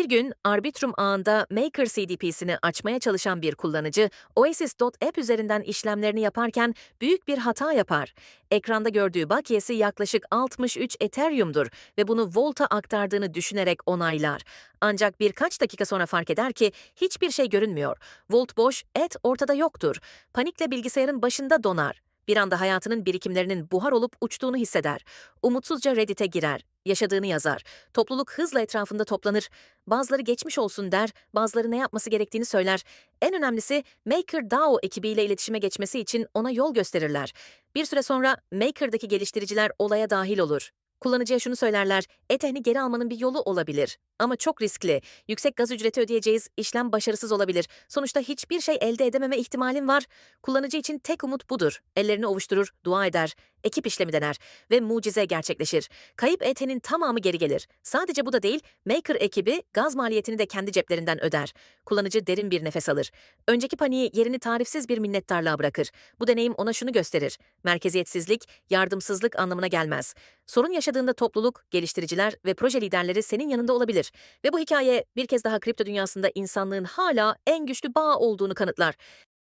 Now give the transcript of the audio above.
Bir gün Arbitrum ağında Maker CDP'sini açmaya çalışan bir kullanıcı Oasis.app üzerinden işlemlerini yaparken büyük bir hata yapar. Ekranda gördüğü bakiyesi yaklaşık 63 Ethereum'dur ve bunu Volt'a aktardığını düşünerek onaylar. Ancak birkaç dakika sonra fark eder ki hiçbir şey görünmüyor. Volt boş, et ortada yoktur. Panikle bilgisayarın başında donar. Bir anda hayatının birikimlerinin buhar olup uçtuğunu hisseder. Umutsuzca Reddit'e girer, yaşadığını yazar. Topluluk hızla etrafında toplanır. Bazıları geçmiş olsun der, bazıları ne yapması gerektiğini söyler. En önemlisi MakerDAO ekibiyle iletişime geçmesi için ona yol gösterirler. Bir süre sonra Maker'daki geliştiriciler olaya dahil olur. Kullanıcıya şunu söylerler, Ethern'i geri almanın bir yolu olabilir. Ama çok riskli. Yüksek gaz ücreti ödeyeceğiz, işlem başarısız olabilir. Sonuçta hiçbir şey elde edememe ihtimalin var. Kullanıcı için tek umut budur. Ellerini ovuşturur, dua eder, ekip işlemi dener ve mucize gerçekleşir. Kayıp Ethern'in tamamı geri gelir. Sadece bu da değil, Maker ekibi gaz maliyetini de kendi ceplerinden öder. Kullanıcı derin bir nefes alır. Önceki paniği yerini tarifsiz bir minnettarlığa bırakır. Bu deneyim ona şunu gösterir. Merkeziyetsizlik, yardımsızlık anlamına gelmez. Sorun yaşadığında topluluk, geliştiriciler ve proje liderleri senin yanında Ve bu hikaye bir kez daha kripto dünyasında insanlığın hala en güçlü bağ olduğunu kanıtlar.